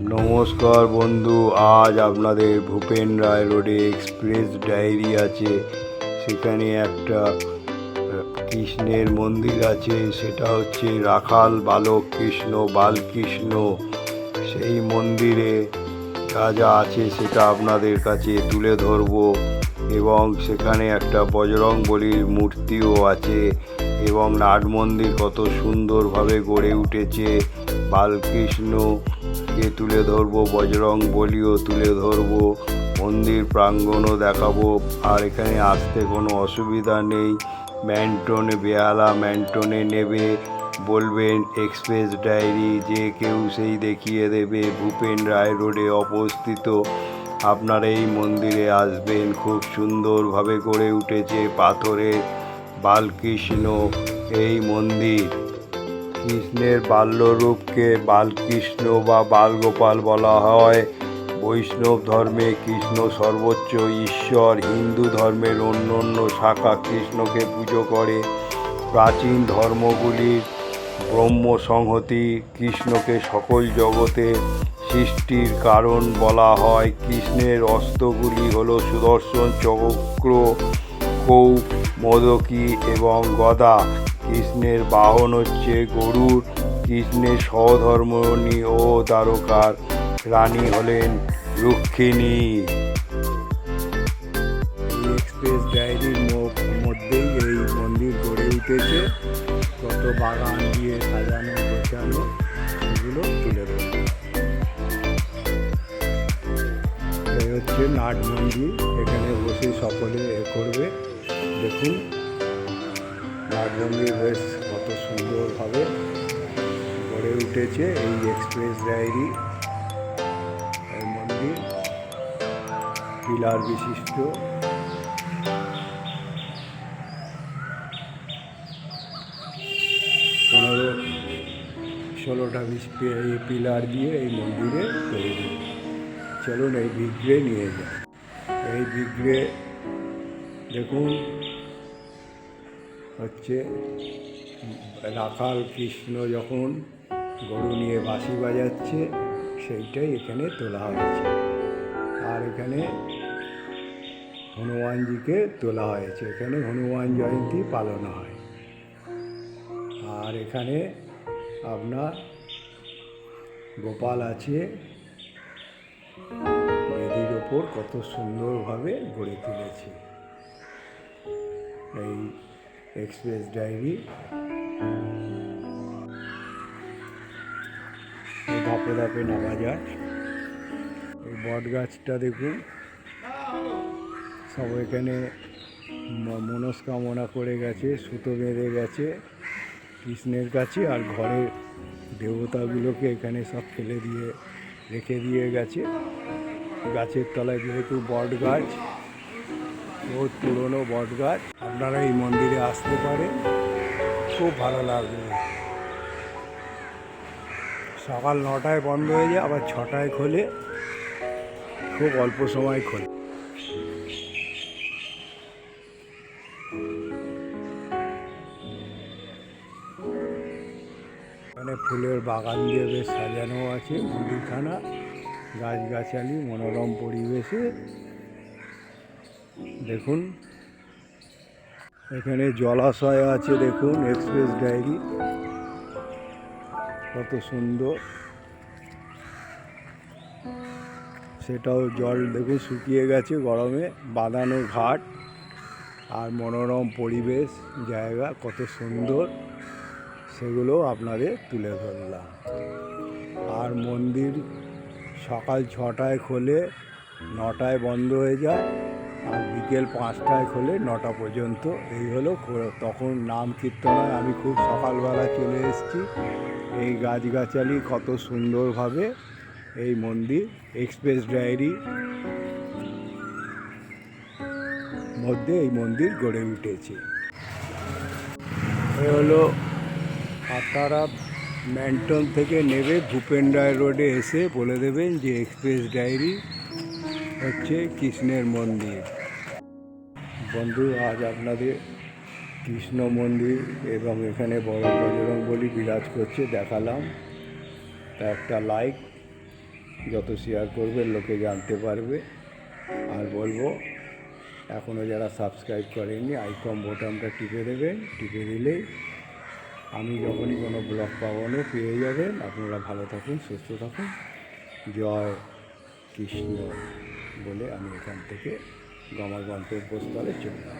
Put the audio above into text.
নমস্কার বন্ধু, আজ আপনাদের ভূপেন রায় রোডে এক্সপ্রেস ডায়েরি আছে। সেখানে একটা কৃষ্ণের মন্দির আছে, সেটা হচ্ছে রাখাল বালক কৃষ্ণ বালকৃষ্ণ। সেই মন্দিরে যা যা আছে সেটা আপনাদের কাছে তুলে ধরবো এবং সেখানে একটা বজরং বলির মূর্তিও আছে এবং নাট মন্দির কত সুন্দরভাবে গড়ে উঠেছে। বালকৃষ্ণকে তুলে ধরবো বজরং বলিও তুলে ধরবো, মন্দির প্রাঙ্গণও দেখাবো। আর এখানে আসতে কোনো অসুবিধা নেই। ম্যান্টনে বেহালা ম্যান্টনে নেবে, বলবেন এক্সপ্রেস ডায়েরি যে কেউ সেই দেখিয়ে দেবে। ভূপেন রায় রোডে অবস্থিত। আপনারা এই মন্দিরে আসবেন, খুব সুন্দরভাবে গড়ে উঠেছে পাথরের, বালকৃষ্ণ, এই মন্দির। কৃষ্ণের বাল্যরূপকে বালকৃষ্ণ বা বালগোপাল বলা হয়। বৈষ্ণব ধর্মে কৃষ্ণ সর্বোচ্চ ঈশ্বর, হিন্দু ধর্মের অন্য অন্য শাখা কৃষ্ণকে পুজো করে। প্রাচীন ধর্মগুলির ব্রহ্ম সংহতি কৃষ্ণকে সকল জগতে সৃষ্টির কারণ বলা হয়। কৃষ্ণের অস্ত্রগুলি হল সুদর্শন, চক্র কৌ মোদকী এবং গদা। কৃষ্ণের বাহন হচ্ছে গরুর, কৃষ্ণের সহধর্মণী ও দ্বারকার রানী হলেন রুক্মিণী এই এক্সপ্রেস ডায়েরির মধ্যেই এই মন্দির গড়ে উঠেছে। কত বাগান দিয়ে সাজানো, গোছানো সেগুলো তুলে ধরবে হচ্ছে নাট মন্দির। এখানে বসে সকলে এ করবে। দেখুন। নাট মন্দির বেশ কত সুন্দরভাবে গড়ে উঠেছে এই এক্সপ্রেস ডায়েরি। এই মন্দির পিলার বিশিষ্ট। পনেরো, ষোলোটা বিশ পিলার দিয়ে এই মন্দিরে তৈরি। চলুন এই বিগ্রে নিয়ে যাই। এই বিগ্রে দেখুন হচ্ছে রাখাল কৃষ্ণ যখন গরু নিয়ে বাঁশি বাজাচ্ছে, সেইটাই এখানে তোলা হয়েছে। আর এখানে হনুমানজিকে তোলা হয়েছে। এখানে হনুমান জয়ন্তী পালন হয়। আর এখানে আপনার গোপাল আছে। বেদির ওপর কত সুন্দরভাবে গড়ে তুলেছে। এই এক্সপ্রেস ডায়েরি ধাপে ধাপে নামা যাক এই বট গাছটা দেখুন। সব এখানে মনস্কামনা করে গেছে, সুতো বেঁধে গেছে, কৃষ্ণের কাছে আর ঘরের দেবতাগুলোকে এখানে সব ফেলে দিয়ে, রেখে দিয়ে গেছে। গাছের তলায় যেহেতু বট গাছ বহুত পুরনো বট গাছ আপনারা এই মন্দিরে আসতে পারেন। খুব ভালো লাগবে। সকাল নটায় বন্ধ হয়ে যায়, আবার ছটায় খোলে। খুব অল্প সময় খোলে। এখানে ফুলের বাগান দিয়ে বেশ সাজানো আছে। মন্দিরখানা গাছগাছালি, মনোরম পরিবেশে। দেখুন। এখানে জলাশয় আছে, দেখুন, এক্সপ্রেস ডায়েরি। কত সুন্দর। সেটাও জল, দেখুন, শুকিয়ে গেছে গরমে। বাঁধানো ঘাট আর মনোরম পরিবেশ, জায়গা, কত সুন্দর। সেগুলো আপনাদের তুলে ধরলাম। আর মন্দির সকাল ছটায় খোলে, নটায় বন্ধ হয়ে যায়। আর বিকেল পাঁচটায় খোলে নটা পর্যন্ত। এই হলো তখন নাম কীর্তনায় আমি খুব সকালবেলা চলে এসেছি। এই গাছগাছালি কত সুন্দরভাবে এই মন্দির, এক্সপ্রেস ডায়েরি মধ্যে এই মন্দির গড়ে উঠেছে। এ হলো আপনারা ম্যান্টন থেকে নেবে ভূপেন রায় রোডে এসে বলে দেবেন যে এক্সপ্রেস ডায়েরি হচ্ছে কৃষ্ণের মন্দির। বন্ধু, আজ আপনাদের কৃষ্ণ মন্দির এবং এখানে বড় বজরং বলি বিরাজ করছে, দেখালাম। তা একটা লাইক যত শেয়ার করবে, লোকে জানতে পারবে। আর বলব এখনও যারা সাবস্ক্রাইব করেনি আইকন বোতামটা টিপে দেবেন। টিপে দিলেই আমি যখনই কোনো ব্লগ পাবো পেয়ে যাবেন। আপনারা ভালো থাকুন, সুস্থ থাকুন। জয় কৃষ্ণ বলে আমি এখান থেকে আমার গন্তব্যস্থলে চলে যাব